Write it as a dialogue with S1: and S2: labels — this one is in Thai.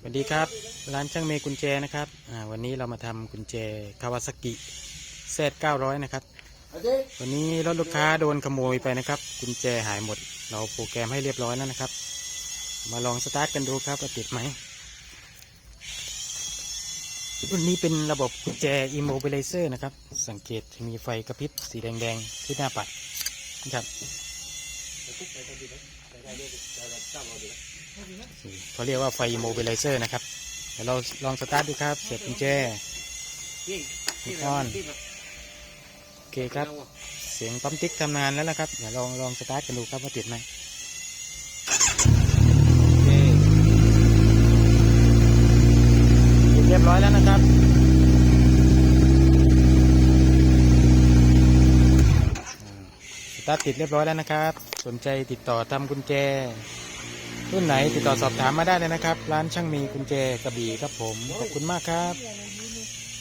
S1: สวัสดีครับ ร้านช่างเมย์กุญแจนะครับอ่าวันนี้เรามาทำกุญแจคาวาซากิเซต900นะครับ วันนี้รถลูกค้าโดนขโมยไปนะครับ กุญแจหายหมด เราโปรแกรมให้เรียบร้อยแล้วนะครับ มาลองสตาร์ทกันดูครับว่าติดไหมรุ่นนี้เป็นระบบกุญแจ immobilizer นะครับ สังเกตจะมีไฟกระพริบสีแดงๆที่หน้าปัดนะครับ เขาเรียกว่าไฟ immobilizer นะครับ เดี๋ยวเราลองสตาร์ทดูครับ เสียบกุญแจออนโอเคครับ เสียงปั๊มติ๊กทำงานแล้วนะครับ เดี๋ยวลองลองสตาร์ทกันดูครับว่าติดไหมโอเคติดเรียบร้อยแล้วนะครับสตาร์ทติดเรียบร้อยแล้วนะครับส นใจติดต่อทำกุญแจ รุ่นไหนติดต่อสอบถามมาได้เลยนะครับ ร้านช่างมีกุญแจกระบี่ครับผม ขอบคุณมากครับ